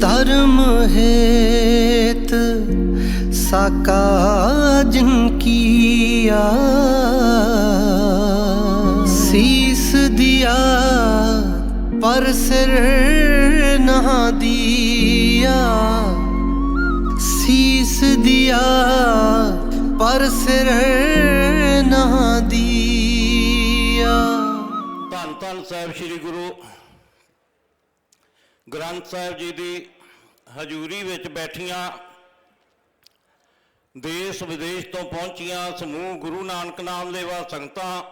ਧਰਮ ਹੇਤ ਸਾਕਾ ਜਿਨ ਕੀਆ। ਸੀਸ ਦਿਆ, ਪਰ ਸਿਰ ਨਾ ਦਿਆ। ਸੀਸ ਦਿਆ, ਪਰ ਸਿਰ ਨਾ ਧੰਨ ਧੰਨ ਸਾਹਿਬ ਸ੍ਰੀ ਗੁਰੂ ਗ੍ਰੰਥ ਸਾਹਿਬ ਜੀ ਦੀ ਹਜ਼ੂਰੀ ਵਿੱਚ ਬੈਠੀਆਂ, ਦੇਸ਼ ਵਿਦੇਸ਼ ਤੋਂ ਪਹੁੰਚੀਆਂ ਸਮੂਹ ਗੁਰੂ ਨਾਨਕ ਨਾਮ ਲੈਵਾ ਸੰਗਤਾਂ,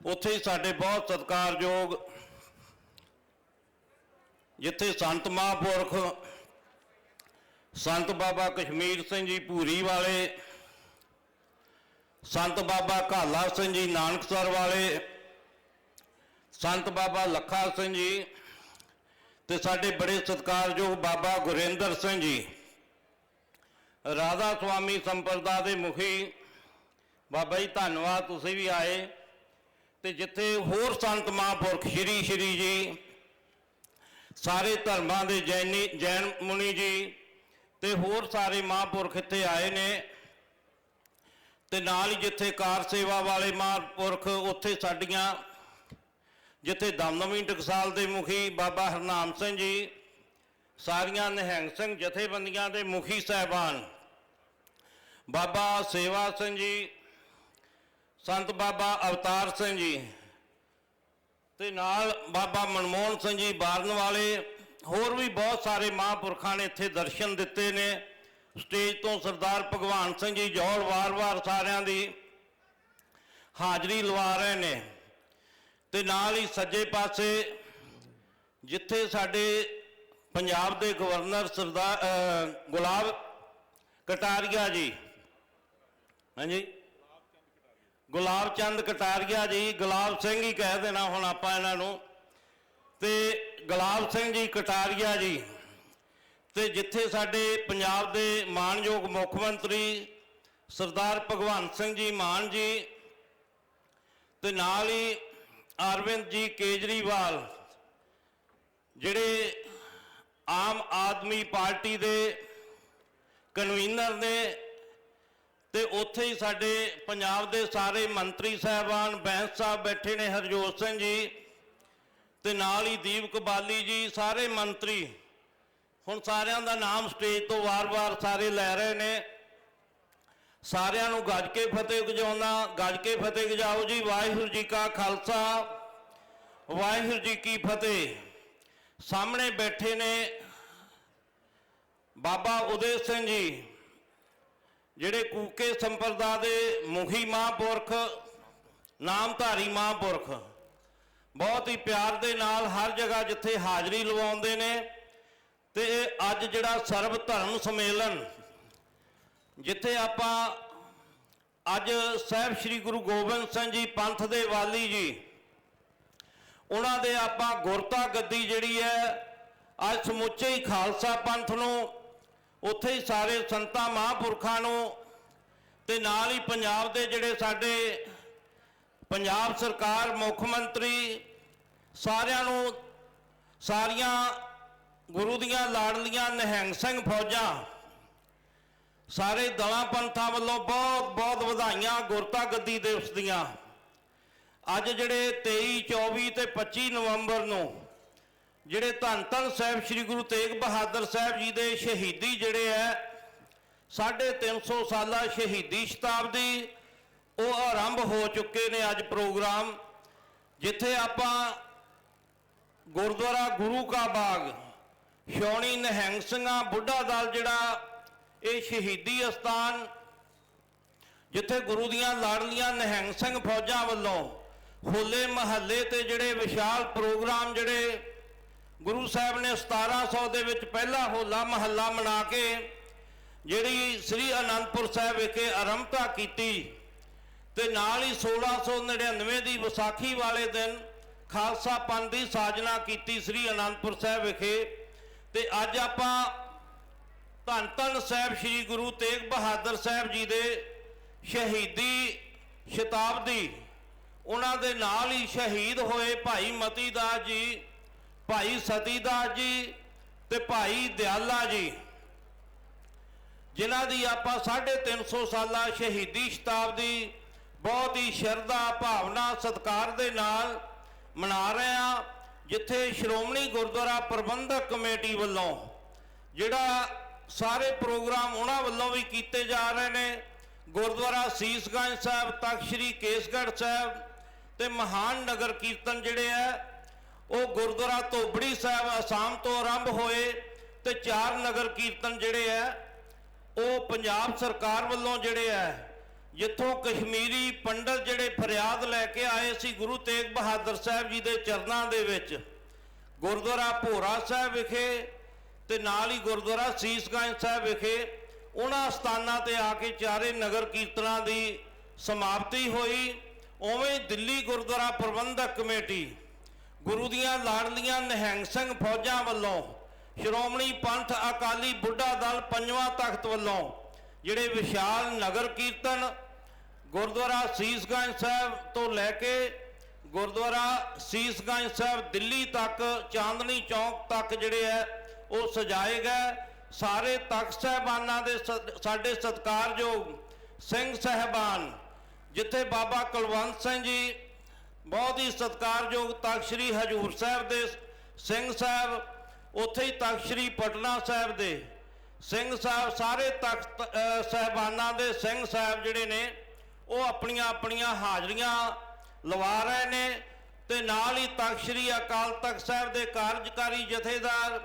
ਉੱਥੇ ਸਾਡੇ ਬਹੁਤ ਸਤਿਕਾਰਯੋਗ ਜਿੱਥੇ ਸੰਤ ਮਹਾਂਪੁਰਖ, ਸੰਤ ਬਾਬਾ ਕਸ਼ਮੀਰ ਸਿੰਘ ਜੀ ਭੂਰੀ ਵਾਲੇ, ਸੰਤ ਬਾਬਾ ਕਾਲਾ ਸਿੰਘ ਜੀ ਨਾਨਕਸਰ ਵਾਲੇ ਸੰਤ ਬਾਬਾ ਲੱਖਾ ਸਿੰਘ ਜੀ ਤੇ ਸਾਡੇ ਬੜੇ ਸਤਿਕਾਰਯੋਗ ਬਾਬਾ ਗੁਰਿੰਦਰ ਸਿੰਘ ਜੀ। ਰਾਧਾ ਸੁਆਮੀ ਸੰਪਰਦਾ ਦੇ ਮੁਖੀ ਬਾਬਾ ਜੀ, ਧੰਨਵਾਦ, ਤੁਸੀਂ ਵੀ ਆਏ। ਤੇ ਜਿੱਥੇ ਹੋਰ ਸੰਤ ਮਹਾਂਪੁਰਖ ਸ਼੍ਰੀ ਸ਼੍ਰੀ ਜੀ, ਸਾਰੇ ਧਰਮਾਂ ਦੇ ਜੈਨੀ, ਜੈਨ ਮੁਨੀ ਜੀ ਤੇ ਹੋਰ ਸਾਰੇ ਮਹਾਂਪੁਰਖ ਇੱਥੇ ਆਏ ਨੇ। ਤੇ ਨਾਲ ਹੀ ਜਿੱਥੇ ਕਾਰ ਸੇਵਾ ਵਾਲੇ ਮਹਾਂਪੁਰਖ ਉੱਥੇ ਸਾਡੀਆਂ ਜਿੱਥੇ ਦਮਦਮੀ ਟਕਸਾਲ ਦੇ ਮੁਖੀ ਬਾਬਾ ਹਰਨਾਮ ਸਿੰਘ ਜੀ, ਸਾਰੀਆਂ ਨਿਹੰਗ ਸਿੰਘ ਜਥੇਬੰਦੀਆਂ ਦੇ ਮੁਖੀ ਸਹਿਬਾਨ, ਬਾਬਾ ਸੇਵਾ ਸਿੰਘ ਜੀ, ਸੰਤ ਬਾਬਾ ਅਵਤਾਰ ਸਿੰਘ ਜੀ ਤੇ ਨਾਲ ਬਾਬਾ ਮਨਮੋਹਨ ਸਿੰਘ ਜੀ ਬਾਰਨ ਵਾਲੇ, ਹੋਰ ਵੀ ਬਹੁਤ ਸਾਰੇ ਮਹਾਂਪੁਰਖਾਂ ਨੇ ਇੱਥੇ ਦਰਸ਼ਨ ਦਿੱਤੇ ਨੇ। ਸਟੇਜ ਤੋਂ ਸਰਦਾਰ ਭਗਵਾਨ ਸਿੰਘ ਜੀ ਜੋੜ ਵਾਰ-ਵਾਰ ਸਾਰਿਆਂ ਦੀ ਹਾਜ਼ਰੀ ਲਵਾ ਰਹੇ ਨੇ। ਤੇ ਨਾਲ ਹੀ ਸੱਜੇ ਪਾਸੇ ਜਿੱਥੇ ਸਾਡੇ ਪੰਜਾਬ ਦੇ ਗਵਰਨਰ ਸਰਦਾਰ ਗੁਲਾਬ ਕਟਾਰੀਆ ਜੀ। ਹਾਂਜੀ। ਗੁਲਾਬ ਚੰਦ ਕਟਾਰੀਆ ਜੀ, ਗੁਲਾਬ ਸਿੰਘ ਹੀ ਕਹਿ ਦੇਣਾ ਹੁਣ ਆਪਾਂ ਇਹਨਾਂ ਨੂੰ। ਤੇ ਗੁਲਾਬ ਸਿੰਘ ਜੀ ਕਟਾਰੀਆ ਜੀ, ਤੇ ਜਿੱਥੇ ਸਾਡੇ ਪੰਜਾਬ ਦੇ ਮਾਨਯੋਗ ਮੁੱਖ ਮੰਤਰੀ ਸਰਦਾਰ ਭਗਵੰਤ ਸਿੰਘ ਜੀ ਮਾਨ ਜੀ, ਤੇ ਨਾਲ ਹੀ ਅਰਵਿੰਦ ਜੀ ਕੇਜਰੀਵਾਲ, ਜਿਹੜੇ ਆਮ ਆਦਮੀ ਪਾਰਟੀ ਦੇ ਕਨਵੀਨਰ ਨੇ ਤੇ ਉੱਥੇ ਹੀ ਸਾਡੇ ਪੰਜਾਬ ਦੇ ਸਾਰੇ ਮੰਤਰੀ ਸਾਹਿਬਾਨ ਬੈਂਸ ਸਾਹਿਬ ਬੈਠੇ ਨੇ ਹਰਜੋਤ ਸਿੰਘ ਜੀ ਤੇ ਨਾਲ ਹੀ ਦੀਪ ਕਬਾਲੀ ਜੀ, ਸਾਰੇ ਮੰਤਰੀ। ਹੁਣ ਸਾਰਿਆਂ ਦਾ ਨਾਮ ਸਟੇਜ ਤੋਂ ਵਾਰ-ਵਾਰ ਸਾਰੇ ਲੈ ਰਹੇ ਨੇ। ਸਾਰਿਆਂ ਨੂੰ ਗੱਜ ਕੇ ਫਤਿਹ ਗਜਾਉਣਾ ਗੱਜ ਕੇ ਫਤਿਹ ਗਜਾਓ ਜੀ। ਵਾਹਿਗੁਰੂ ਜੀ ਕਾ ਖਾਲਸਾ, ਵਾਹਿਗੁਰੂ ਜੀ ਕੀ ਫਤਿਹ। ਸਾਹਮਣੇ ਬੈਠੇ ਨੇ ਬਾਬਾ ਉਦੇ ਸਿੰਘ ਜੀ, ਜਿਹੜੇ ਕੂਕੇ ਸੰਪਰਦਾ ਦੇ ਮੁਖੀ ਮਹਾਂਪੁਰਖ, ਨਾਮਧਾਰੀ ਮਹਾਂਪੁਰਖ। ਬਹੁਤ ਹੀ ਪਿਆਰ ਦੇ ਨਾਲ ਹਰ ਜਗ੍ਹਾ ਜਿੱਥੇ ਹਾਜ਼ਰੀ ਲਵਾਉਂਦੇ ਨੇ ਤੇ ਅੱਜ ਜਿਹੜਾ ਸਰਬ ਧਰਮ ਸੰਮੇਲਨ ਜਿੱਥੇ ਆਪਾਂ ਅੱਜ ਸਾਹਿਬ ਸ੍ਰੀ ਗੁਰੂ ਗੋਬਿੰਦ ਸਿੰਘ ਜੀ ਪੰਥ ਦੇ ਵਾਲੀ ਜੀ, ਉਹਨਾਂ ਦੇ ਆਪਾਂ ਗੁਰਤਾ ਗੱਦੀ ਜਿਹੜੀ ਹੈ, ਅੱਜ ਸਮੁੱਚੇ ਹੀ ਖਾਲਸਾ ਪੰਥ ਨੂੰ, ਉੱਥੇ ਹੀ ਸਾਰੇ ਸੰਤਾਂ ਮਹਾਂਪੁਰਖਾਂ ਨੂੰ ਤੇ ਨਾਲ ਹੀ ਪੰਜਾਬ ਦੇ ਜਿਹੜੇ ਸਾਡੇ ਪੰਜਾਬ ਸਰਕਾਰ, ਮੁੱਖ ਮੰਤਰੀ, ਸਾਰਿਆਂ ਨੂੰ ਸਾਰੀਆਂ ਗੁਰੂ ਦੀਆਂ ਲਾੜਲੀਆਂ ਨਿਹੰਗ ਸਿੰਘ ਫੌਜਾਂ ਸਾਰੇ ਦਲਾਂ ਪੰਥਾਂ ਵੱਲੋਂ ਬਹੁਤ ਬਹੁਤ ਵਧਾਈਆਂ ਗੁਰਤਾ ਗੱਦੀ ਦਿਵਸ ਦੀਆਂ। ਅੱਜ ਜਿਹੜੇ 23 24 ਤੇ 25 ਨਵੰਬਰ ਨੂੰ ਜਿਹੜੇ ਧੰਨ ਧੰਨ ਸਾਹਿਬ ਸ੍ਰੀ ਗੁਰੂ ਤੇਗ ਬਹਾਦਰ ਸਾਹਿਬ ਜੀ ਦੇ ਸ਼ਹੀਦੀ ਜਿਹੜੇ ਹੈ 350 ਸਾਲਾ ਸ਼ਹੀਦੀ ਸ਼ਤਾਬਦੀ, ਉਹ ਆਰੰਭ ਹੋ ਚੁੱਕੇ ਨੇ ਅੱਜ ਪ੍ਰੋਗਰਾਮ, ਜਿੱਥੇ ਆਪਾਂ ਗੁਰਦੁਆਰਾ ਗੁਰੂ ਕਾ ਬਾਗ ਸ਼ੌਣੀ ਨਿਹੰਗ ਸਿੰਘਾਂ ਬੁੱਢਾ ਦਲ ਜਿਹੜਾ ਇਹ ਸ਼ਹੀਦੀ ਅਸਥਾਨ ਜਿੱਥੇ ਗੁਰੂ ਦੀਆਂ ਲਾੜਲੀਆਂ ਨਿਹੰਗ ਸਿੰਘ ਫੌਜਾਂ ਵੱਲੋਂ ਹੋਲੇ ਮਹੱਲੇ ਤੇ ਜਿਹੜੇ ਵਿਸ਼ਾਲ ਪ੍ਰੋਗਰਾਮ ਜਿਹੜੇ ਗੁਰੂ ਸਾਹਿਬ ਨੇ 1700 ਦੇ ਵਿੱਚ ਪਹਿਲਾ ਹੋਲਾ ਮਹੱਲਾ ਮਨਾ ਕੇ ਜਿਹੜੀ ਸ੍ਰੀ ਅਨੰਦਪੁਰ ਸਾਹਿਬ ਵਿਖੇ ਆਰੰਭਤਾ ਕੀਤੀ ਤੇ ਨਾਲ ਹੀ 1699 ਦੀ ਵਿਸਾਖੀ ਵਾਲੇ ਦਿਨ ਖਾਲਸਾ ਪੰਥ ਦੀ ਸਾਜਨਾ ਕੀਤੀ ਸ੍ਰੀ ਅਨੰਦਪੁਰ ਸਾਹਿਬ ਵਿਖੇ ਤੇ ਅੱਜ ਆਪਾਂ ਧੰਨ ਧੰਨ ਸਾਹਿਬ ਸ੍ਰੀ ਗੁਰੂ ਤੇਗ ਬਹਾਦਰ ਸਾਹਿਬ ਜੀ ਦੇ ਸ਼ਹੀਦੀ ਸ਼ਤਾਬਦੀ। ਉਹਨਾਂ ਦੇ ਨਾਲ ਹੀ ਸ਼ਹੀਦ ਹੋਏ ਭਾਈ ਮਤੀ ਦਾਸ ਜੀ, ਭਾਈ ਸਤੀ ਦਾਸ ਜੀ ਤੇ ਭਾਈ ਦਿਆਲਾ ਜੀ। ਜਿਨ੍ਹਾਂ ਦੀ ਆਪਾਂ 350 ਸਾਲਾ ਸ਼ਹੀਦੀ ਸ਼ਤਾਬਦੀ ਬਹੁਤ ਹੀ ਸ਼ਰਧਾ, ਭਾਵਨਾ, ਸਤਿਕਾਰ ਦੇ ਨਾਲ ਮਨਾ ਰਹੇ ਹਾਂ, ਜਿੱਥੇ ਸ਼੍ਰੋਮਣੀ ਗੁਰਦੁਆਰਾ ਪ੍ਰਬੰਧਕ ਕਮੇਟੀ ਵੱਲੋਂ ਜਿਹੜਾ ਸਾਰੇ ਪ੍ਰੋਗਰਾਮ ਉਹਨਾਂ ਵੱਲੋਂ ਵੀ ਕੀਤੇ ਜਾ ਰਹੇ ਨੇ। ਗੁਰਦੁਆਰਾ ਸੀਸਗੰਜ ਸਾਹਿਬ, ਤਖਤ ਸ੍ਰੀ ਕੇਸਗੜ੍ਹ ਸਾਹਿਬ ਤੇ ਮਹਾਨ ਨਗਰ ਕੀਰਤਨ ਜਿਹੜੇ ਆ, ਉਹ ਗੁਰਦੁਆਰਾ ਧੋਬੜੀ ਸਾਹਿਬ ਅਸਾਮ ਤੋਂ ਆਰੰਭ ਹੋਏ ਤੇ ਚਾਰ ਨਗਰ ਕੀਰਤਨ ਜਿਹੜੇ ਆ, ਉਹ ਪੰਜਾਬ ਸਰਕਾਰ ਵੱਲੋਂ ਜਿਹੜੇ ਆ, ਜਿੱਥੋਂ ਕਸ਼ਮੀਰੀ ਪੰਡਤ ਜਿਹੜੇ ਫਰਿਆਦ ਲੈ ਕੇ ਆਏ ਸੀ ਗੁਰੂ ਤੇਗ ਬਹਾਦਰ ਸਾਹਿਬ ਜੀ ਦੇ ਚਰਨਾਂ ਦੇ ਵਿੱਚ। ਗੁਰਦੁਆਰਾ ਭੋਰਾ ਸਾਹਿਬ ਵਿਖੇ ਤੇ ਨਾਲ ਹੀ ਗੁਰਦੁਆਰਾ ਸੀਸਗੰਜ ਸਾਹਿਬ ਵਿਖੇ ਉਹਨਾਂ ਸਥਾਨਾਂ ਤੇ ਆ ਕੇ ਚਾਰੇ ਨਗਰ ਕੀਰਤਨਾਂ ਦੀ ਸਮਾਪਤੀ ਹੋਈ। ਉਵੇਂ ਦਿੱਲੀ ਗੁਰਦੁਆਰਾ ਪ੍ਰਬੰਧਕ ਕਮੇਟੀ, ਗੁਰੂ ਦੀਆਂ ਲਾਡਲੀਆਂ ਨਿਹੰਗ ਸਿੰਘ ਫੌਜਾਂ ਵੱਲੋਂ ਸ਼੍ਰੋਮਣੀ ਪੰਥ ਅਕਾਲੀ ਬੁੱਢਾ ਦਲ ਪੰਜਵਾਂ ਤਖਤ ਵੱਲੋਂ ਜਿਹੜੇ ਵਿਸ਼ਾਲ ਨਗਰ ਕੀਰਤਨ ਗੁਰਦੁਆਰਾ ਸੀਸਗੰਜ ਸਾਹਿਬ ਤੋਂ ਲੈ ਕੇ ਗੁਰਦੁਆਰਾ ਸੀਸਗੰਜ ਸਾਹਿਬ ਦਿੱਲੀ ਤੱਕ, ਚਾਂਦਨੀ ਚੌਕ ਤੱਕ ਜਿਹੜੇ ਹੈ ਉਹ ਸਜਾਏ ਗਏ ਸਾਰੇ ਤਖਤ ਸਾਹਿਬਾਨਾਂ ਦੇ ਸ- ਸਾਡੇ ਸਤਿਕਾਰਯੋਗ ਸਿੰਘ ਸਹਿਬਾਨ ਜਿੱਥੇ ਬਾਬਾ ਕੁਲਵੰਤ ਸਿੰਘ ਜੀ ਬਹੁਤ ਹੀ ਸਤਿਕਾਰਯੋਗ ਤਖਤ ਸ੍ਰੀ ਹਜੂਰ ਸਾਹਿਬ ਦੇ ਸਿੰਘ ਸਾਹਿਬ ਉੱਥੇ ਹੀ ਤਖਤ ਸ੍ਰੀ ਪਟਨਾ ਸਾਹਿਬ ਦੇ ਸਿੰਘ ਸਾਹਿਬ ਸਾਰੇ ਤਖਤ ਅ, ਸਾਹਿਬਾਨਾਂ ਦੇ ਸਿੰਘ ਸਾਹਿਬ ਜਿਹੜੇ ਨੇ ਉਹ ਆਪਣੀਆਂ ਆਪਣੀਆਂ ਹਾਜ਼ਰੀਆਂ ਲਵਾ ਰਹੇ ਨੇ ਤੇ ਨਾਲ ਹੀ ਤਖਤ ਸ੍ਰੀ ਅਕਾਲ ਤਖਤ ਸਾਹਿਬ ਦੇ ਕਾਰਜਕਾਰੀ ਜਥੇਦਾਰ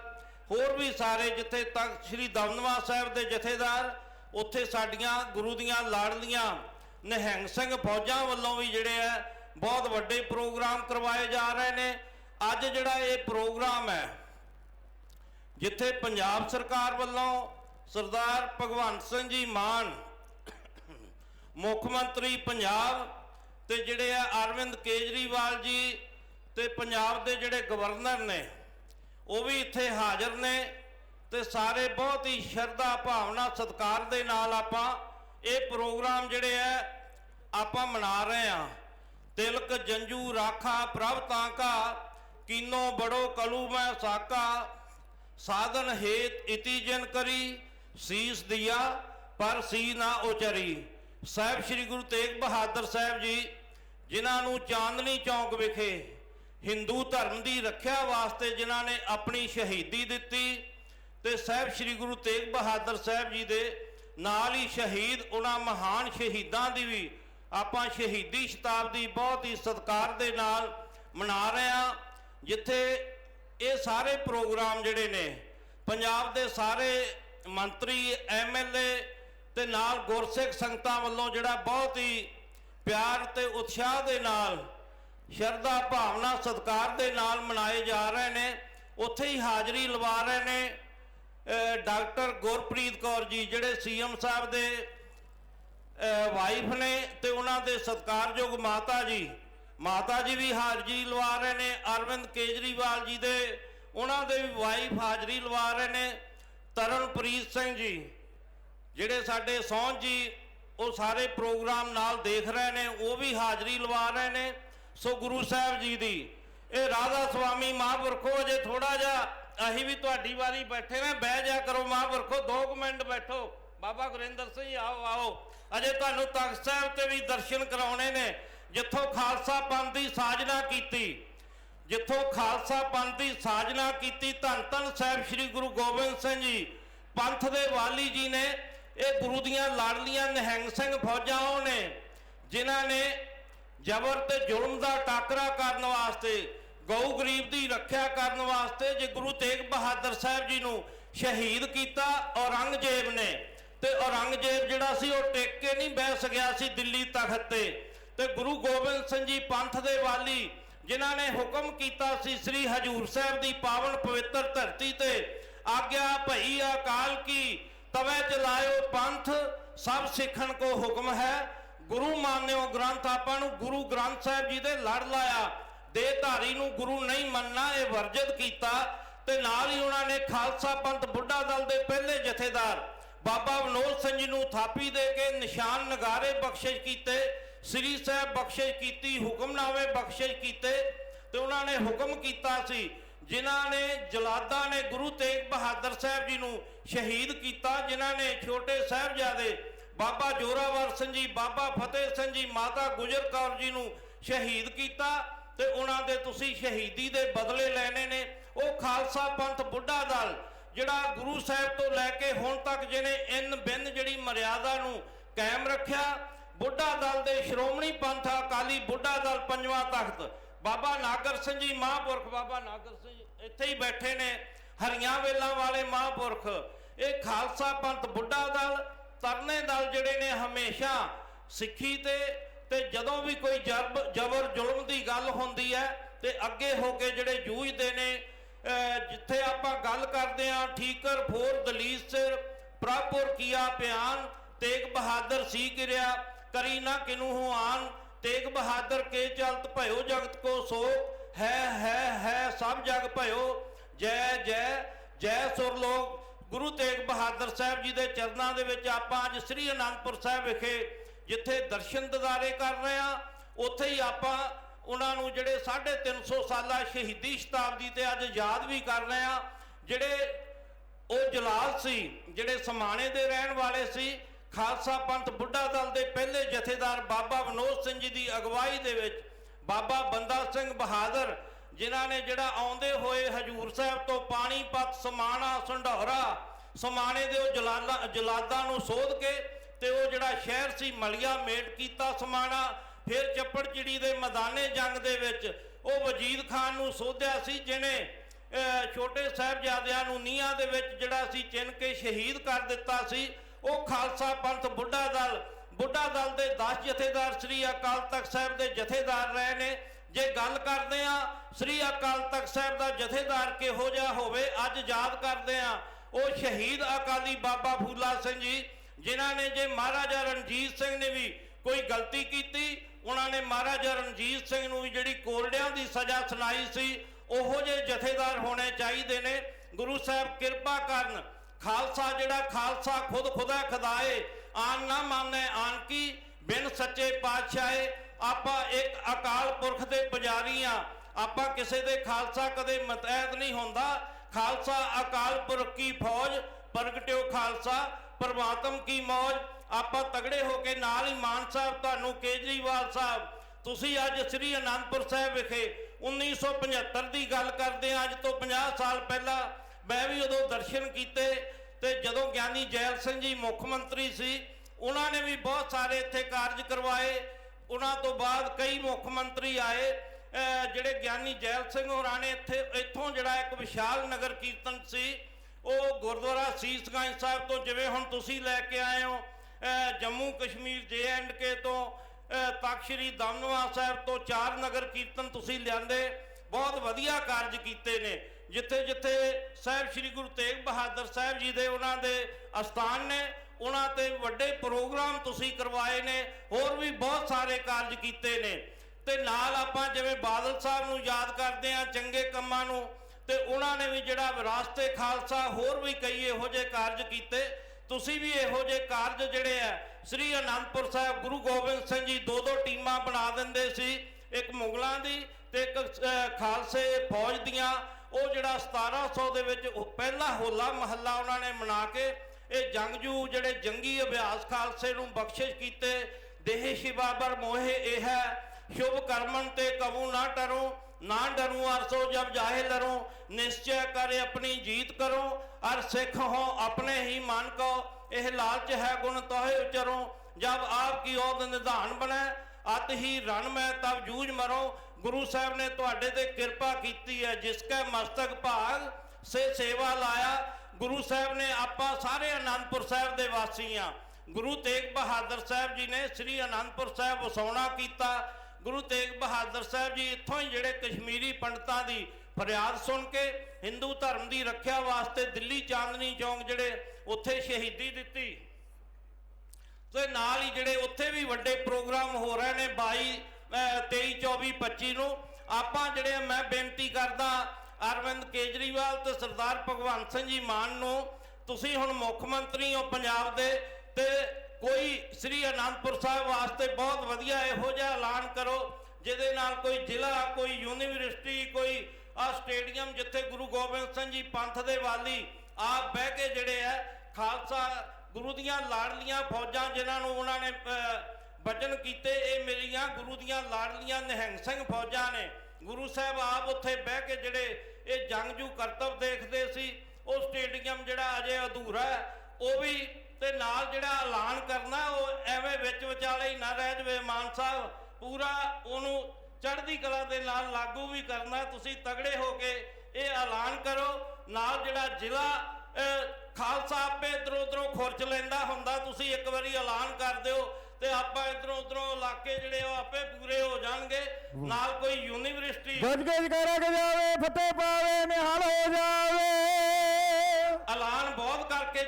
ਹੋਰ ਵੀ ਸਾਰੇ ਜਿੱਥੇ ਤਖਤ ਸ੍ਰੀ ਦਮਦਮਾ ਸਾਹਿਬ ਦੇ ਜਥੇਦਾਰ, ਉੱਥੇ ਸਾਡੀਆਂ ਗੁਰੂ ਦੀਆਂ ਲਾਡਲੀਆਂ ਨਿਹੰਗ ਸਿੰਘ ਫੌਜਾਂ ਵੱਲੋਂ ਵੀ ਜਿਹੜੇ ਆ, ਬਹੁਤ ਵੱਡੇ ਪ੍ਰੋਗਰਾਮ ਕਰਵਾਏ ਜਾ ਰਹੇ ਨੇ। ਅੱਜ ਜਿਹੜਾ ਇਹ ਪ੍ਰੋਗਰਾਮ ਹੈ, ਜਿੱਥੇ ਪੰਜਾਬ ਸਰਕਾਰ ਵੱਲੋਂ ਸਰਦਾਰ ਭਗਵੰਤ ਸਿੰਘ ਜੀ ਮਾਨ, ਮੁੱਖ ਮੰਤਰੀ ਪੰਜਾਬ ਤੇ ਜਿਹੜੇ ਆ ਅਰਵਿੰਦ ਕੇਜਰੀਵਾਲ ਜੀ ਤੇ ਪੰਜਾਬ ਦੇ ਜਿਹੜੇ ਗਵਰਨਰ ਨੇ ਉਹ ਵੀ ਇੱਥੇ ਹਾਜ਼ਰ ਨੇ ਤੇ ਸਾਰੇ ਬਹੁਤ ਹੀ ਸ਼ਰਧਾ ਭਾਵਨਾ ਸਤਿਕਾਰ ਦੇ ਨਾਲ ਆਪਾਂ ਇਹ ਪ੍ਰੋਗਰਾਮ ਜਿਹੜੇ ਆ, ਆਪਾਂ ਮਨਾ ਰਹੇ ਆ ਤਿਲਕ, ਜੰਜੂ, ਰਾਖਾ, ਪ੍ਰਭ ਤਾਂਕਾ, ਕੀਨੋ, ਬੜੋ, ਕਲੂ, ਮੈਂ, ਸਾਕਾ, ਸਾਧਨ ਹੇਤ, ਇਤੀ ਜਨ ਕਰੀ, ਸੀਸ ਦਿਆ, ਪਰ ਸੀ ਨਾ ਉਚਰੀ। ਸਾਹਿਬ, ਸ੍ਰੀ ਗੁਰੂ ਤੇਗ ਬਹਾਦਰ ਸਾਹਿਬ ਜੀ, ਜਿਨ੍ਹਾਂ ਨੂੰ ਚਾਂਦਨੀ ਚੌਂਕ ਵਿਖੇ ਹਿੰਦੂ ਧਰਮ ਦੀ ਰੱਖਿਆ ਵਾਸਤੇ ਜਿਨ੍ਹਾਂ ਨੇ ਆਪਣੀ ਸ਼ਹੀਦੀ ਦਿੱਤੀ ਤੇ ਸਾਹਿਬ ਸ੍ਰੀ ਗੁਰੂ ਤੇਗ ਬਹਾਦਰ ਸਾਹਿਬ ਜੀ ਦੇ ਨਾਲ ਹੀ ਸ਼ਹੀਦ ਉਹਨਾਂ ਮਹਾਨ ਸ਼ਹੀਦਾਂ ਦੀ ਵੀ ਆਪਾਂ ਸ਼ਹੀਦੀ ਸ਼ਤਾਬਦੀ ਬਹੁਤ ਹੀ ਸਤਿਕਾਰ ਦੇ ਨਾਲ ਮਨਾ ਰਹੇ ਹਾਂ, ਜਿੱਥੇ ਇਹ ਸਾਰੇ ਪ੍ਰੋਗਰਾਮ ਜਿਹੜੇ ਨੇ, ਪੰਜਾਬ ਦੇ ਸਾਰੇ ਮੰਤਰੀ ਐਮਐਲਏ ਤੇ ਨਾਲ ਗੁਰਸਿੱਖ ਸੰਗਤਾਂ ਵੱਲੋਂ ਜਿਹੜਾ ਬਹੁਤ ਹੀ ਪਿਆਰ ਤੇ ਉਤਸ਼ਾਹ ਦੇ ਨਾਲ ਸ਼ਰਧਾ, ਭਾਵਨਾ, ਸਤਿਕਾਰ ਦੇ ਨਾਲ ਮਨਾਏ ਜਾ ਰਹੇ ਨੇ। ਉੱਥੇ ਹੀ ਹਾਜ਼ਰੀ ਲਵਾ ਰਹੇ ਨੇ ਡਾਕਟਰ ਗੁਰਪ੍ਰੀਤ ਕੌਰ ਜੀ, ਜਿਹੜੇ ਸੀਐਮ ਸਾਹਿਬ ਦੇ ਵਾਈਫ ਨੇ ਤੇ ਉਹਨਾਂ ਦੇ ਸਤਿਕਾਰਯੋਗ ਮਾਤਾ ਜੀ। ਮਾਤਾ ਜੀ ਵੀ ਹਾਜ਼ਰੀ ਲਵਾ ਰਹੇ ਨੇ, ਅਰਵਿੰਦ ਕੇਜਰੀਵਾਲ ਜੀ ਦੇ ਉਹਨਾਂ ਦੇ ਵੀ ਵਾਈਫ ਹਾਜ਼ਰੀ ਲਵਾ ਰਹੇ ਨੇ, ਤਰਨਪ੍ਰੀਤ ਸਿੰਘ ਜੀ। ਜਿਹੜੇ ਸਾਡੇ ਸੌਂਜ ਜੀ, ਉਹ ਸਾਰੇ ਪ੍ਰੋਗਰਾਮ ਨਾਲ ਦੇਖ ਰਹੇ ਨੇ, ਉਹ ਵੀ ਹਾਜ਼ਰੀ ਲਵਾ ਰਹੇ ਨੇ। ਸੋ ਗੁਰੂ ਸਾਹਿਬ ਜੀ ਦੀ। ਇਹ ਰਾਧਾ ਸੁਆਮੀ ਮਹਾਂਪੁਰਖੋ ਅਜੇ ਥੋੜਾ ਜਿਹਾ ਅਸੀਂ ਵੀ ਤੁਹਾਡੀ ਵਾਰੀ ਬੈਠੇ ਨੇ, ਬਹਿ ਜਾ ਕਰੋ ਮਹਾਂਪੁਰਖੋ 2 ਮਿੰਟ ਬੈਠੋ। ਬਾਬਾ ਗੁਰਿੰਦਰ ਸਿੰਘ ਆਓ ਆਓ। ਅਜੇ ਤੁਹਾਨੂੰ ਤਖਤ ਸਾਹਿਬ ਤੇ ਵੀ ਦਰਸ਼ਨ ਕਰਾਉਣੇ ਨੇ। ਜਿੱਥੋਂ ਖਾਲਸਾ ਪੰਥ ਦੀ ਸਾਜਨਾ ਕੀਤੀ, ਜਿੱਥੋਂ ਖਾਲਸਾ ਪੰਥ ਦੀ ਸਾਜਨਾ ਕੀਤੀ, ਧੰਨ ਧੰਨ ਸਾਹਿਬ ਸ੍ਰੀ ਗੁਰੂ ਗੋਬਿੰਦ ਸਿੰਘ ਜੀ, ਪੰਥ ਦੇ ਵਾਲੀ ਜੀ ਨੇ, ਇਹ ਗੁਰੂ ਦੀਆਂ ਲਾਡਲੀਆਂ ਨਿਹੰਗ ਸਿੰਘ ਫੌਜਾਂ ਉਹ ਨੇ, ਜਿਨ੍ਹਾਂ ਨੇ ਜ਼ਬਰ ਤੇ ਜ਼ੁਲਮ ਦਾ ਟਾਕਰਾ ਕਰਨ ਵਾਸਤੇ, ਗਊ ਗਰੀਬ ਦੀ ਰੱਖਿਆ ਕਰਨ ਵਾਸਤੇ ਜੇ ਗੁਰੂ ਤੇਗ ਬਹਾਦਰ ਸਾਹਿਬ ਜੀ ਨੂੰ ਸ਼ਹੀਦ ਕੀਤਾ ਔਰੰਗਜ਼ੇਬ ਨੇ, ਤੇ ਔਰੰਗਜ਼ੇਬ ਜਿਹੜਾ ਸੀ ਉਹ ਟਿਕ ਕੇ ਨਹੀਂ ਬਹਿ ਸਕਿਆ ਸੀ ਦਿੱਲੀ ਤਖਤ ਤੇ ਤੇ ਗੁਰੂ ਗੋਬਿੰਦ ਸਿੰਘ ਜੀ ਪੰਥ ਦੇ ਵਾਲੀ ਜਿਨ੍ਹਾਂ ਨੇ ਹੁਕਮ ਕੀਤਾ ਸੀ ਸ੍ਰੀ ਹਜੂਰ ਸਾਹਿਬ ਦੀ ਪਾਵਨ ਪਵਿੱਤਰ ਧਰਤੀ ਤੇ, ਆਗਿਆ ਭਈ ਅਕਾਲ ਕੀ ਤਵੇ ਚਲਾਇਓ ਪੰਥ, ਸਭ ਸਿੱਖਣ ਕੋ ਹੁਕਮ ਹੈ ਗੁਰੂ ਮਾਨਿਓ ਗ੍ਰੰਥ, ਆਪਾਂ ਨੂੰ ਗੁਰੂ ਗ੍ਰੰਥ ਸਾਹਿਬ ਜੀ ਦੇ ਲੜ ਲਾਇਆ, ਦੇਹਧਾਰੀ ਨੂੰ ਗੁਰੂ ਨਹੀਂ ਮੰਨਣਾ, ਇਹ ਵਰਜਿਤ ਕੀਤਾ ਤੇ ਨਾਲ ਹੀ ਉਹਨਾਂ ਨੇ ਖਾਲਸਾ ਪੰਥ ਬੁੱਢਾ ਦਲ ਦੇ ਪਹਿਲੇ ਜਥੇਦਾਰ ਬਾਬਾ ਵਿਨੋਦ ਸਿੰਘ ਜੀ ਨੂੰ ਥਾਪੀ ਦੇ ਕੇ ਨਿਸ਼ਾਨ ਨਗਾਰੇ ਬਖਸ਼ਿਸ਼ ਕੀਤੇ, ਸ੍ਰੀ ਸਾਹਿਬ ਬਖਸ਼ਿਸ਼ ਕੀਤੀ, ਹੁਕਮਨਾਮੇ ਬਖਸ਼ਿਸ਼ ਕੀਤੇ ਤੇ ਉਹਨਾਂ ਨੇ ਹੁਕਮ ਕੀਤਾ ਸੀ, ਜਿਨ੍ਹਾਂ ਨੇ ਜਲਾਦਾਂ ਨੇ ਗੁਰੂ ਤੇਗ ਬਹਾਦਰ ਸਾਹਿਬ ਜੀ ਨੂੰ ਸ਼ਹੀਦ ਕੀਤਾ, ਜਿਨ੍ਹਾਂ ਨੇ ਛੋਟੇ ਸਾਹਿਬਜ਼ਾਦੇ ਬਾਬਾ ਜੋਰਾਵਰ ਸਿੰਘ ਜੀ, ਬਾਬਾ ਫਤਿਹ ਸਿੰਘ ਜੀ, ਮਾਤਾ ਗੁਜਰ ਕੌਰ ਜੀ ਨੂੰ ਸ਼ਹੀਦ ਕੀਤਾ ਤੇ ਉਹਨਾਂ ਦੇ ਤੁਸੀਂ ਸ਼ਹੀਦੀ ਦੇ ਬਦਲੇ ਲੈਣੇ ਨੇ। ਉਹ ਖਾਲਸਾ ਪੰਥ ਬੁੱਢਾ ਦਲ, ਜਿਹੜਾ ਗੁਰੂ ਸਾਹਿਬ ਤੋਂ ਲੈ ਕੇ ਹੁਣ ਤੱਕ ਜਿਹਨੇ ਇਨ ਬਿੰਨ ਜਿਹੜੀ ਮਰਿਆਦਾ ਨੂੰ ਕਾਇਮ ਰੱਖਿਆ, ਬੁੱਢਾ ਦਲ ਦੇ ਸ਼੍ਰੋਮਣੀ ਪੰਥ ਅਕਾਲੀ ਬੁੱਢਾ ਦਲ ਪੰਜਵਾਂ ਤਖਤ, ਬਾਬਾ ਨਾਗਰ ਸਿੰਘ ਜੀ ਮਹਾਂਪੁਰਖ, ਬਾਬਾ ਨਾਗਰ ਸਿੰਘ ਇੱਥੇ ਹੀ ਬੈਠੇ ਨੇ, ਹਰੀਆਂ ਵੇਲਾਂ ਵਾਲੇ ਮਹਾਂਪੁਰਖ। ਇਹ ਖਾਲਸਾ ਪੰਥ ਬੁੱਢਾ ਦਲ ਤਰਨੇ ਦਲ ਜਿਹੜੇ ਨੇ ਹਮੇਸ਼ਾ ਸਿੱਖੀ ਤੇ ਤੇ ਜਦੋਂ ਵੀ ਕੋਈ ਜਰਬ ਜਬਰ ਜ਼ੁਲਮ ਦੀ ਗੱਲ ਹੁੰਦੀ ਹੈ, ਤੇ ਅੱਗੇ ਹੋ ਕੇ ਜਿਹੜੇ ਜੂਝਦੇ ਨੇ ਜਿੱਥੇ ਆਪਾਂ ਗੱਲ ਕਰਦੇ ਆਂ ਠੀਕਰ, ਫੋਰ, ਦਲੀਸ, ਸਿਰ, ਪ੍ਰਾਪੁਰ, ਕੀਆ, ਪਿਆਨ, ਤੇਗ ਬਹਾਦਰ, ਸੀ ਕਿਰਿਆ, ਕਰੀ ਨਾ ਕਿਨੂ ਹੁਆਨ ਤੇਗ ਬਹਾਦਰ, ਕੇ ਚਲਤ ਭਇਓ ਜਗਤ ਕੋ ਸੋਕ, ਹੈ ਹੈ ਹੈ, ਸਭ ਜਗ ਭਇਓ, ਜੈ ਜੈ ਜੈ ਸੁਰ ਲੋਕ ਗੁਰੂ ਤੇਗ ਬਹਾਦਰ ਸਾਹਿਬ ਜੀ ਦੇ ਚਰਨਾਂ ਦੇ ਵਿੱਚ ਆਪਾਂ ਅੱਜ ਸ੍ਰੀ ਅਨੰਦਪੁਰ ਸਾਹਿਬ ਵਿਖੇ ਜਿੱਥੇ ਦਰਸ਼ਨ ਦਿਦਾਰੇ ਕਰ ਰਹੇ ਆ ਉੱਥੇ ਹੀ ਆਪਾਂ ਉਹਨਾਂ ਨੂੰ ਜਿਹੜੇ 350 ਸਾਲਾ ਸ਼ਹੀਦੀ ਸ਼ਤਾਬਦੀ ਤੇ ਅੱਜ ਯਾਦ ਵੀ ਕਰ ਰਹੇ ਆ ਜਿਹੜੇ ਉਹ ਜਲਾਲ ਸੀ, ਜਿਹੜੇ ਸਮਾਣੇ ਦੇ ਰਹਿਣ ਵਾਲੇ ਸੀ, ਖਾਲਸਾ ਪੰਥ ਬੁੱਢਾ ਦਲ ਦੇ ਪਹਿਲੇ ਜਥੇਦਾਰ ਬਾਬਾ ਵਿਨੋਦ ਸਿੰਘ ਜੀ ਦੀ ਅਗਵਾਈ ਦੇ ਵਿੱਚ ਬਾਬਾ ਬੰਦਾ ਸਿੰਘ ਬਹਾਦਰ ਜਿਨ੍ਹਾਂ ਨੇ ਜਿਹੜਾ ਆਉਂਦੇ ਹੋਏ ਹਜੂਰ ਸਾਹਿਬ ਤੋਂ ਪਾਣੀਪਤ ਸਮਾਣਾ ਸੰਢੌਰਾ ਸਮਾਣੇ ਦੇ ਉਹ ਜਲਾਲਾ, ਜਲਾਦਾਂ ਨੂੰ ਸੋਧ ਕੇ ਤੇ ਉਹ ਜਿਹੜਾ ਸ਼ਹਿਰ ਸੀ ਮਲਿਆ ਮੇਟ ਕੀਤਾ ਸਮਾਣਾ, ਫਿਰ ਚੱਪੜਚਿੜੀ ਦੇ ਮੈਦਾਨੇ ਜੰਗ ਦੇ ਵਿੱਚ ਉਹ ਵਜੀਦ ਖਾਨ ਨੂੰ ਸੋਧਿਆ ਸੀ ਜਿਨੇ ਛੋਟੇ ਸਾਹਿਬਜ਼ਾਦਿਆਂ ਨੂੰ ਨੀਹਾਂ ਦੇ ਵਿੱਚ ਜਿਹੜਾ ਸੀ ਚਿਣ ਕੇ ਸ਼ਹੀਦ ਕਰ ਦਿੱਤਾ ਸੀ। ਉਹ ਖਾਲਸਾ ਪੰਥ ਬੁੱਢਾ ਦਲ ਬੁੱਢਾ ਦਲ ਦੇ 10 ਜਥੇਦਾਰ ਸ੍ਰੀ ਅਕਾਲ ਤਖਤ ਸਾਹਿਬ ਦੇ ਜਥੇਦਾਰ ਰਹੇ ਨੇ। ਜੇ ਗੱਲ ਕਰਦੇ ਆ ਸ੍ਰੀ ਅਕਾਲ ਤਖਤ ਸਾਹਿਬ ਦਾ ਜਥੇਦਾਰ ਕਿਹੋ ਜਿਹਾ ਹੋਵੇ, ਅੱਜ ਯਾਦ ਕਰਦੇ ਆ ਉਹ ਸ਼ਹੀਦ ਅਕਾਲੀ ਬਾਬਾ ਫੂਲਾ ਸਿੰਘ ਜੀ, ਜਿਨ੍ਹਾਂ ਨੇ ਜੇ ਮਹਾਰਾਜਾ ਰਣਜੀਤ ਸਿੰਘ ਨੇ ਵੀ ਕੋਈ ਗਲਤੀ ਕੀਤੀ, ਉਹਨਾਂ ਨੇ ਮਹਾਰਾਜਾ ਰਣਜੀਤ ਸਿੰਘ ਨੂੰ ਵੀ ਜਿਹੜੀ ਕੋਲਡਿਆਂ ਦੀ ਸਜ਼ਾ ਸੁਣਾਈ ਸੀ, ਉਹੋ ਜਿਹੇ ਜਥੇਦਾਰ ਹੋਣੇ ਚਾਹੀਦੇ ਨੇ। ਗੁਰੂ ਸਾਹਿਬ ਕਿਰਪਾ ਕਰਨ, ਖਾਲਸਾ ਜਿਹੜਾ ਖਾਲਸਾ ਖੁਦ ਖੁਦਾ ਖੁਦਾਏ, ਆਨ ਨਾ ਮਾਨੇ ਆਨ ਕੀ ਬਿਨ ਸੱਚੇ ਪਾਤਸ਼ਾਹੇ, ਆਪਾਂ ਇੱਕ ਅਕਾਲ ਪੁਰਖ ਦੇ ਪੁਜਾਰੀ ਆ ਆਪਾਂ ਕਿਸੇ ਦੇ ਖਾਲਸਾ ਕਦੇ ਮਤੈਦ ਨਹੀਂ ਹੁੰਦਾ। ਖਾਲਸਾ ਅਕਾਲ ਪੁਰਖ ਕੀ ਫੌਜ, ਪ੍ਰਗਟਿਓ ਖਾਲਸਾ, ਪਰਮਾਤਮ ਕੀ ਮੌਜ। ਆਪਾਂ ਤਗੜੇ ਹੋ ਕੇ ਨਾਲ ਹੀ ਮਾਨ ਸਾਹਿਬ, ਤੁਹਾਨੂੰ ਕੇਜਰੀਵਾਲ ਸਾਹਿਬ, ਤੁਸੀਂ ਅੱਜ ਸ੍ਰੀ ਅਨੰਦਪੁਰ ਸਾਹਿਬ ਵਿਖੇ 1975 ਦੀ ਗੱਲ ਕਰਦੇ ਆ ਅੱਜ ਤੋਂ 50 ਸਾਲ ਪਹਿਲਾਂ ਮੈਂ ਵੀ ਉਦੋਂ ਦਰਸ਼ਨ ਕੀਤੇ ਤੇ ਜਦੋਂ ਗਿਆਨੀ ਜੈਲ ਸਿੰਘ ਜੀ ਮੁੱਖ ਮੰਤਰੀ ਸੀ, ਉਹਨਾਂ ਨੇ ਵੀ ਬਹੁਤ ਸਾਰੇ ਇੱਥੇ ਕਾਰਜ ਕਰਵਾਏ। ਉਹਨਾਂ ਤੋਂ ਬਾਅਦ ਕਈ ਮੁੱਖ ਮੰਤਰੀ ਆਏ। ਜਿਹੜੇ ਗਿਆਨੀ ਜੈਲ ਸਿੰਘ ਹੋਰਾਂ ਨੇ ਇੱਥੇ, ਇੱਥੋਂ ਜਿਹੜਾ ਇੱਕ ਵਿਸ਼ਾਲ ਨਗਰ ਕੀਰਤਨ ਸੀ, ਉਹ ਗੁਰਦੁਆਰਾ ਸੀਸਗੰਜ ਸਾਹਿਬ ਤੋਂ ਜਿਵੇਂ ਹੁਣ ਤੁਸੀਂ ਲੈ ਕੇ ਆਏ ਹੋ ਜੰਮੂ ਕਸ਼ਮੀਰ ਜੇ ਐਂਡ ਕੇ ਤੋਂ ਤਖ਼ਤ ਸ੍ਰੀ ਦਮਨਵਾ ਸਾਹਿਬ ਤੋਂ ਚਾਰ ਨਗਰ ਕੀਰਤਨ ਤੁਸੀਂ ਲਿਆਂਦੇ, ਬਹੁਤ ਵਧੀਆ ਕਾਰਜ ਕੀਤੇ ਨੇ। ਜਿੱਥੇ ਜਿੱਥੇ ਸਾਹਿਬ ਸ੍ਰੀ ਗੁਰੂ ਤੇਗ ਬਹਾਦਰ ਸਾਹਿਬ ਜੀ ਦੇ ਉਹਨਾਂ ਦੇ ਅਸਥਾਨ ਨੇ, ਉਹਨਾਂ ਤੇ ਵੱਡੇ ਪ੍ਰੋਗਰਾਮ ਤੁਸੀਂ ਕਰਵਾਏ ਨੇ, ਹੋਰ ਵੀ ਬਹੁਤ ਸਾਰੇ ਕਾਰਜ ਕੀਤੇ ਨੇ। ਤੇ ਨਾਲ ਆਪਾਂ ਜਿਵੇਂ ਬਾਦਲ ਸਾਹਿਬ ਨੂੰ ਯਾਦ ਕਰਦੇ ਆ ਚੰਗੇ ਕੰਮਾਂ ਨੂੰ, ਤੇ ਉਹਨਾਂ ਨੇ ਵੀ ਜਿਹੜਾ ਵਿਰਾਸਤੇ ਖਾਲਸਾ ਹੋਰ ਵੀ ਕਈ ਇਹੋ ਜਿਹੇ ਕਾਰਜ ਕੀਤੇ। ਤੁਸੀਂ ਵੀ ਇਹੋ ਜਿਹੇ ਕਾਰਜ ਜਿਹੜੇ ਆ, ਸ੍ਰੀ ਅਨੰਦਪੁਰ ਸਾਹਿਬ ਗੁਰੂ ਗੋਬਿੰਦ ਸਿੰਘ ਜੀ ਦੋ ਦੋ ਟੀਮਾਂ ਬਣਾ ਦਿੰਦੇ ਸੀ, ਇੱਕ ਮੁਗਲਾਂ ਦੀ ਤੇ ਇੱਕ ਖਾਲਸੇ ਫੌਜ ਦੀਆਂ। ਉਹ ਜਿਹੜਾ 1700 ਦੇ ਵਿੱਚ ਪਹਿਲਾ ਹੋਲਾ ਮਹੱਲਾ ਉਹਨਾਂ ਨੇ ਮਨਾ ਕੇ, ਇਹ ਜੰਗਜੂ ਜਿਹੜੇ ਜੰਗੀ ਅਭਿਆਸ ਖਾਲਸੇ ਨੂੰ ਬਖਸ਼ਿਸ਼ ਕੀਤੇ। ਦੇਹ ਸ਼ਿਵਾਬਰ ਮੋਹੇ ਇਹ ਹੈ ਸ਼ੁਭ ਕਰਮਨ ਤੇ ਕਬੂ ਨਾ ਟਰੋ, ਨਾ ਡਰੂ ਅਰਸੋ ਜਬ ਜਾਹੇ ਲਰੋ ਨਿਸ਼ਚੈ ਕਰ ਆਪਣੀ ਜੀਤ ਕਰੋ, ਅਰ ਸਿੱਖ ਹੋ ਆਪਣੇ ਹੀ ਮਨ ਕੋ, ਇਹ ਲਾਲਚ ਹੈ ਗੁਣ ਤੋਹਿ ਉਚਰੋ, ਜਬ ਆਪ ਕੀ ਔਦ ਨਿਧਾਨ ਬਣੈ, ਅਤ ਹੀ ਰਣ ਮੈਂ ਤਬ ਜੂਝ ਮਰੋ, ਗੁਰੂ ਸਾਹਿਬ ਨੇ ਤੁਹਾਡੇ ਤੇ ਕਿਰਪਾ ਕੀਤੀ ਹੈ, ਜਿਸ ਕੈ ਮਸਤਕ ਭਾਗ ਸੇ ਸੇਵਾ ਲਾਇਆ, ਗੁਰੂ ਸਾਹਿਬ ਨੇ ਆਪਾਂ ਸਾਰੇ ਆਨੰਦਪੁਰ ਸਾਹਿਬ ਦੇ ਵਾਸੀ ਆ। ਗੁਰੂ ਤੇਗ ਬਹਾਦਰ ਸਾਹਿਬ ਜੀ ਨੇ ਸ੍ਰੀ ਆਨੰਦਪੁਰ ਸਾਹਿਬ ਵਸਾਉਣਾ ਕੀਤਾ ਗੁਰੂ ਤੇਗ ਬਹਾਦਰ ਸਾਹਿਬ ਜੀ ਇੱਥੋਂ ਹੀ ਜਿਹੜੇ ਕਸ਼ਮੀਰੀ ਪੰਡਤਾਂ ਦੀ ਫਰਿਆਦ ਸੁਣ ਕੇ ਹਿੰਦੂ ਧਰਮ ਦੀ ਰੱਖਿਆ ਵਾਸਤੇ ਦਿੱਲੀ ਚਾਂਦਨੀ ਚੌਂਕ ਜਿਹੜੇ ਉੱਥੇ ਸ਼ਹੀਦੀ ਦਿੱਤੀ। ਤੇ ਨਾਲ ਹੀ ਜਿਹੜੇ ਉੱਥੇ ਵੀ ਵੱਡੇ ਪ੍ਰੋਗਰਾਮ ਹੋ ਰਹੇ ਨੇ 22 ਅਹ 23 24 25 ਨੂੰ, ਆਪਾਂ ਜਿਹੜੇ ਮੈਂ ਬੇਨਤੀ ਕਰਦਾ ਅਰਵਿੰਦ ਕੇਜਰੀਵਾਲ ਤੇ ਸਰਦਾਰ ਭਗਵੰਤ ਸਿੰਘ ਜੀ ਮਾਨ ਨੂੰ, ਤੁਸੀਂ ਹੁਣ ਮੁੱਖ ਮੰਤਰੀ ਹੋ ਪੰਜਾਬ ਦੇ, ਤੇ ਕੋਈ ਸ੍ਰੀ ਅਨੰਦਪੁਰ ਸਾਹਿਬ ਵਾਸਤੇ ਬਹੁਤ ਵਧੀਆ ਇਹੋ ਜਿਹਾ ਐਲਾਨ ਕਰੋ, ਜਿਹਦੇ ਨਾਲ ਕੋਈ ਜ਼ਿਲ੍ਹਾ, ਕੋਈ ਯੂਨੀਵਰਸਿਟੀ, ਕੋਈ ਆ ਸਟੇਡੀਅਮ ਜਿੱਥੇ ਗੁਰੂ ਗੋਬਿੰਦ ਸਿੰਘ ਜੀ ਪੰਥ ਦੇ ਵਾਲੀ ਆਪ ਬਹਿ ਕੇ ਜਿਹੜੇ ਆ, ਖਾਲਸਾ ਗੁਰੂ ਦੀਆਂ ਲਾਡਲੀਆਂ ਫੌਜਾਂ ਜਿਨ੍ਹਾਂ ਨੂੰ ਉਹਨਾਂ ਨੇ ਵਚਨ ਕੀਤੇ, ਇਹ ਮੇਰੀਆਂ ਗੁਰੂ ਦੀਆਂ ਲਾਡਲੀਆਂ ਨਿਹੰਗ ਸਿੰਘ ਫੌਜਾਂ ਨੇ। ਗੁਰੂ ਸਾਹਿਬ ਆਪ ਉੱਥੇ ਬਹਿ ਕੇ ਜਿਹੜੇ ਇਹ ਜੰਗਜੂ ਕਰਤੱਵ ਦੇਖਦੇ ਸੀ, ਉਹ ਸਟੇਡੀਅਮ ਜਿਹੜਾ ਅਜੇ ਅਧੂਰਾ ਹੈ, ਉਹ ਵੀ ਤੇ ਨਾਲ ਜਿਹੜਾ ਐਲਾਨ ਕਰਨਾ, ਉਹ ਐਵੇਂ ਵਿੱਚ ਵਿਚਾਲੇ ਹੀ ਨਾ ਰਹਿ ਜਵੇ। ਮਾਨ ਸਾਹਿਬ, ਪੂਰਾ ਉਹਨੂੰ ਚੜ੍ਹਦੀ ਕਲਾ ਦੇ ਨਾਲ ਲਾਗੂ ਵੀ ਕਰਨਾ, ਤੁਸੀਂ ਤਗੜੇ ਹੋ ਕੇ ਇਹ ਐਲਾਨ ਕਰੋ। ਨਾਲ ਜਿਹੜਾ ਜ਼ਿਲ੍ਹਾ ਖਾਲਸਾ ਆਪੇ ਇਧਰੋਂ ਉਧਰੋਂ ਖੁਰਚ ਲੈਂਦਾ ਹੁੰਦਾ, ਤੁਸੀਂ ਇੱਕ ਵਾਰੀ ਐਲਾਨ ਕਰ ਦਿਓ ਤੇ ਆਪਾਂ ਇਧਰੋਂ ਉਧਰੋਂ ਇਲਾਕੇ ਜਿਹੜੇ ਉਹ ਆਪੇ ਪੂਰੇ ਹੋ ਜਾਣਗੇ। ਨਾਲ ਕੋਈ ਯੂਨੀਵਰਸਿਟੀ ਗੱਜ ਗੱਜ ਕਰਾ ਕੇ ਜਾਵੇ ਫਤਿਹ ਪਾਵੇ, ਨਿਹਾਲ ਹੋ ਜਾਵੇ।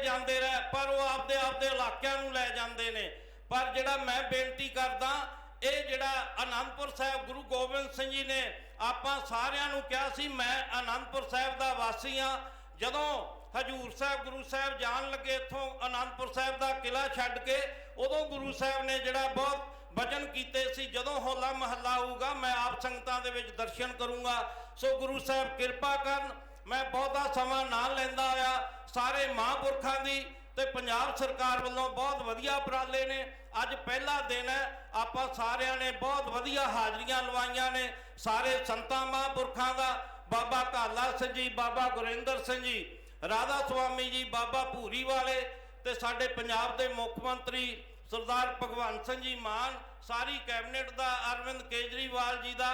ਜਾਂਦੇ ਰਹੇ, ਪਰ ਉਹ ਆਪਦੇ ਆਪਦੇ ਇਲਾਕਿਆਂ ਨੂੰ ਲੈ ਜਾਂਦੇ ਨੇ। ਪਰ ਜਿਹੜਾ ਮੈਂ ਬੇਨਤੀ ਕਰਦਾ, ਇਹ ਜਿਹੜਾ ਆਨੰਦਪੁਰ ਸਾਹਿਬ ਗੁਰੂ ਗੋਬਿੰਦ ਸਿੰਘ ਜੀ ਨੇ ਆਪਾਂ ਸਾਰਿਆਂ ਨੂੰ ਕਿਹਾ ਸੀ, ਮੈਂ ਆਨੰਦਪੁਰ ਸਾਹਿਬ ਦਾ ਵਾਸੀ ਆ ਜਦੋਂ ਹਜੂਰ ਸਾਹਿਬ, ਗੁਰੂ ਸਾਹਿਬ ਜਾਣ ਲੱਗੇ ਇੱਥੋਂ ਆਨੰਦਪੁਰ ਸਾਹਿਬ ਦਾ ਕਿਲਾ ਛੱਡ ਕੇ, ਉਦੋਂ ਗੁਰੂ ਸਾਹਿਬ ਨੇ ਜਿਹੜਾ ਬਹੁਤ ਵਚਨ ਕੀਤੇ ਸੀ, ਜਦੋਂ ਹੋਲਾ ਮਹੱਲਾ ਆਊਗਾ ਮੈਂ ਆਪ ਸੰਗਤਾਂ ਦੇ ਵਿੱਚ ਦਰਸ਼ਨ ਕਰੂੰਗਾ। ਸੋ ਗੁਰੂ ਸਾਹਿਬ ਕਿਰਪਾ ਕਰਨ ਮੈਂ ਬਹੁਤਾ ਸਮਾਂ ਨਾ ਲੈਂਦਾ ਆ ਸਾਰੇ ਮਹਾਂਪੁਰਖਾਂ ਦੀ ਤੇ ਪੰਜਾਬ ਸਰਕਾਰ ਵੱਲੋਂ ਬਹੁਤ ਵਧੀਆ ਉਪਰਾਲੇ ਨੇ। ਅੱਜ ਪਹਿਲਾ ਦਿਨ ਹੈ, ਆਪਾਂ ਸਾਰਿਆਂ ਨੇ ਬਹੁਤ ਵਧੀਆ ਹਾਜ਼ਰੀਆਂ ਲਵਾਈਆਂ ਨੇ ਸਾਰੇ ਸੰਤਾਂ ਮਹਾਂਪੁਰਖਾਂ ਦਾ। ਬਾਬਾ ਕਾਲਾ ਸਿੰਘ ਜੀ, ਬਾਬਾ ਗੁਰਿੰਦਰ ਸਿੰਘ ਜੀ, ਰਾਧਾ ਸੁਆਮੀ ਜੀ, ਬਾਬਾ ਭੂਰੀ ਵਾਲੇ ਤੇ ਸਾਡੇ ਪੰਜਾਬ ਦੇ ਮੁੱਖ ਮੰਤਰੀ ਸਰਦਾਰ ਭਗਵੰਤ ਸਿੰਘ ਜੀ ਮਾਨ, ਸਾਰੀ ਕੈਬਨਿਟ ਦਾ, ਅਰਵਿੰਦ ਕੇਜਰੀਵਾਲ ਜੀ ਦਾ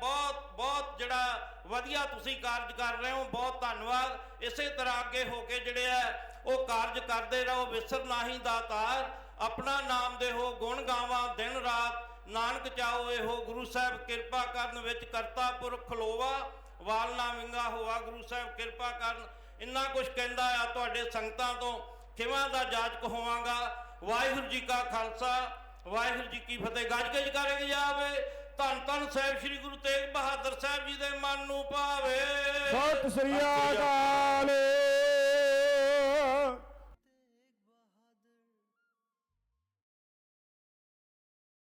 ਬਹੁਤ ਬਹੁਤ ਜਿਹੜਾ ਵਧੀਆ ਤੁਸੀਂ ਕਾਰਜ ਕਰ ਰਹੇ ਹੋ, ਬਹੁਤ ਧੰਨਵਾਦ। ਇਸੇ ਤਰ੍ਹਾਂ ਅੱਗੇ ਹੋ ਕੇ ਜਿਹੜੇ ਆ, ਉਹ ਕਾਰਜ ਕਰਦੇ ਰਹੋ, ਵਿਸਰ ਨਾਹੀ ਦਾਤਾਰ ਆਪਣਾ ਨਾਮ ਦੇਹੋ ਗੁਣ ਗਾਵਾਂ ਦਿਨ ਰਾਤ। ਨਾਨਕ ਚਾਹੋ ਇਹੋ ਗੁਰੂ ਸਾਹਿਬ ਕਿਰਪਾ ਕਰਨ ਵਿੱਚ ਕਰਤਾ ਪੁਰਖ ਖਲੋਵਾ। ਵਾਲਨਾ ਵਿੰਗਾ ਹੋਵਾ ਗੁਰੂ ਸਾਹਿਬ ਕਿਰਪਾ ਕਰਨ। ਇੰਨਾ ਕੁਝ ਕਹਿੰਦਾ ਆ ਤੁਹਾਡੇ ਸੰਗਤਾਂ ਤੋਂ। ਕਿਵਾਂ ਦਾ ਜਾਜਕ ਹੋਵਾਂਗਾ। ਵਾਹਿਗੁਰੂ ਜੀ ਕਾ ਖਾਲਸਾ। ਵਾਹਿਗੁਰੂ ਜੀ ਕੀ ਫਤਿਹ। ਗੱਜ ਗੱਜ ਕਰਕੇ ਜਾਵੇ। ਧੰਨ ਧੰਨ ਸਾਹਿਬ ਸ੍ਰੀ ਗੁਰੂ ਤੇਗ ਬਹਾਦਰ ਸਾਹਿਬ ਜੀ ਦੇ ਮਨ ਨੂੰ ਭਾਵੇ। ਸਤਿ ਸ੍ਰੀ ਅਕਾਲ।